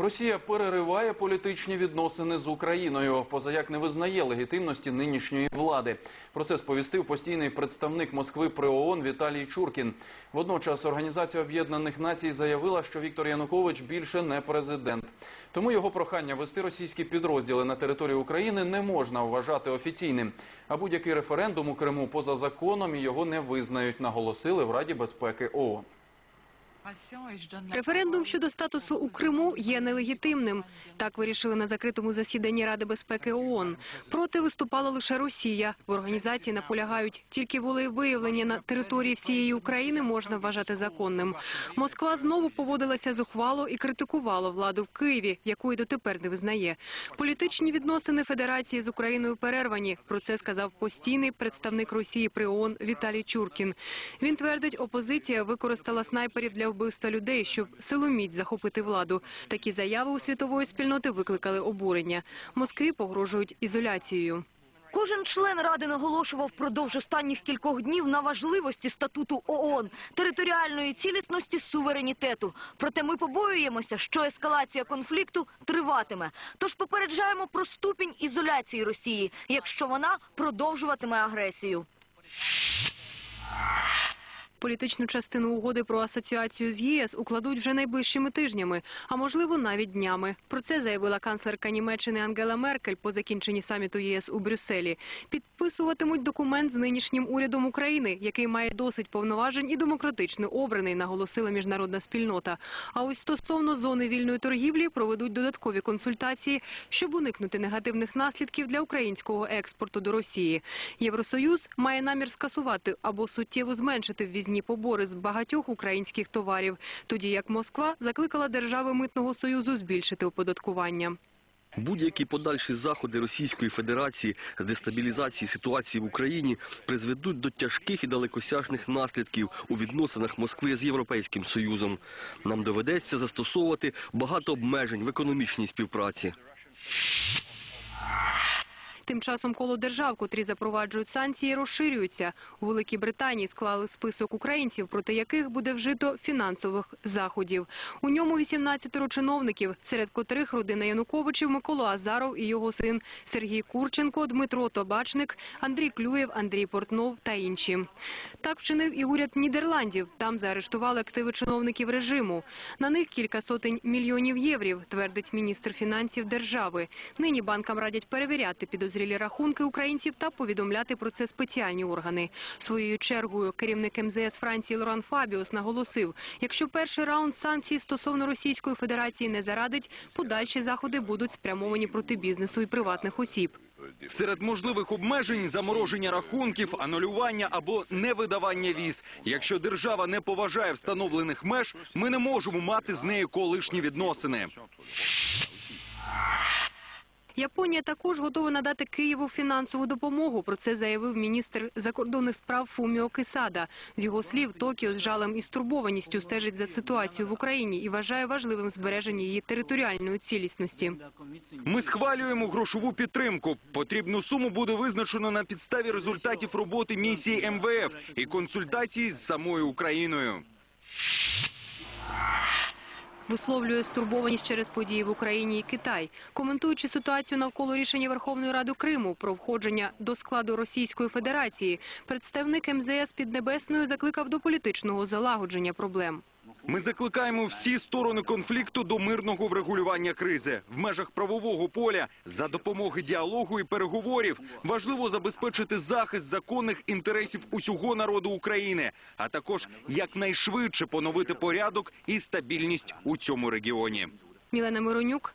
Росія перериває політичні відносини з Україною, позаяк не визнає легітимності нинішньої влади. Про це сповістив постійний представник Москви при ООН Віталій Чуркін. Водночас Організація Об'єднаних Націй заявила, що Віктор Янукович більше не президент. Тому його прохання вести російські підрозділи на територію України не можна вважати офіційним. А будь-який референдум у Криму поза законом і його не визнають, наголосили в Раді безпеки ООН. Референдум щодо статусу у Криму є нелегітимним. Так вирішили на закритому засіданні Ради безпеки ООН. Проти виступала лише Росія. В організації наполягають, тільки волевиявлення на території всієї України можна вважати законним. Москва знову поводилася зухвало і критикувала владу в Києві, яку й дотепер не визнає. Політичні відносини Федерації з Україною перервані. Про це сказав постійний представник Росії при ООН Віталій Чуркін. Він твердить, опозиція використала снайперів для вбивства людей, щоб силоміць захопити владу. Такі заяви у світової спільноти викликали обурення. Москві погрожують ізоляцією. Кожен член Ради наголошував впродовж останніх кількох днів на важливості статуту ООН, територіальної цілісності, суверенітету. Проте ми побоюємося, що ескалація конфлікту триватиме. Тож попереджаємо про ступінь ізоляції Росії, якщо вона продовжуватиме агресію. Політичну частину угоди про асоціацію з ЄС укладуть вже найближчими тижнями, а можливо навіть днями. Про це заявила канцлерка Німеччини Ангела Меркель по закінченні саміту ЄС у Брюсселі. Підписуватимуть документ з нинішнім урядом України, який має досить повноважень і демократично обраний, наголосила міжнародна спільнота. А ось стосовно зони вільної торгівлі проведуть додаткові консультації, щоб уникнути негативних наслідків для українського експорту до Росії. Євросоюз має намір скасувати або суттєво зменшити ввізні побори з багатьох українських товарів, тоді як Москва закликала держави митного союзу збільшити оподаткування. Будь-які подальші заходи Російської Федерації з дестабілізації ситуації в Україні призведуть до тяжких і далекосяжних наслідків у відносинах Москви з Європейським Союзом. Нам доведеться застосовувати багато обмежень в економічній співпраці. Тим часом коло держав, котрі запроваджують санкції, розширюються. У Великій Британії склали список українців, проти яких буде вжито фінансових заходів. У ньому 18 чиновників, серед котрих родина Януковичів, Микола Азаров і його син Сергій Курченко, Дмитро Тобачник, Андрій Клюєв, Андрій Портнов та інші. Так вчинив і уряд Нідерландів. Там заарештували активи чиновників режиму. На них кілька сотень мільйонів єврів, твердить міністр фінансів держави. Нині банкам радять перевіряти підозрілі рахунки українців та повідомляти про це спеціальні органи. Своєю чергою керівник МЗС Франції Лоран Фабіос наголосив, якщо перший раунд санкцій стосовно Російської Федерації не зарадить, подальші заходи будуть спрямовані проти бізнесу і приватних осіб. Серед можливих обмежень замороження рахунків, анулювання або невидавання віз. Якщо держава не поважає встановлених меж, ми не можемо мати з нею колишні відносини. Японія також готова надати Києву фінансову допомогу. Про це заявив міністр закордонних справ Фуміо Кисада. З його слів, Токіо з жалем і стурбованістю стежить за ситуацією в Україні і вважає важливим збереження її територіальної цілісності. Ми схвалюємо грошову підтримку. Потрібну суму буде визначено на підставі результатів роботи місії МВФ і консультацій з самою Україною. Висловлює стурбованість через події в Україні і Китай. Коментуючи ситуацію навколо рішення Верховної Ради Криму про входження до складу Російської Федерації, представник МЗС Піднебесної закликав до політичного залагодження проблем. Ми закликаємо всі сторони конфлікту до мирного врегулювання кризи в межах правового поля за допомоги діалогу і переговорів. Важливо забезпечити захист законних інтересів усього народу України, а також якнайшвидше поновити порядок і стабільність у цьому регіоні. Мілена Миронюк,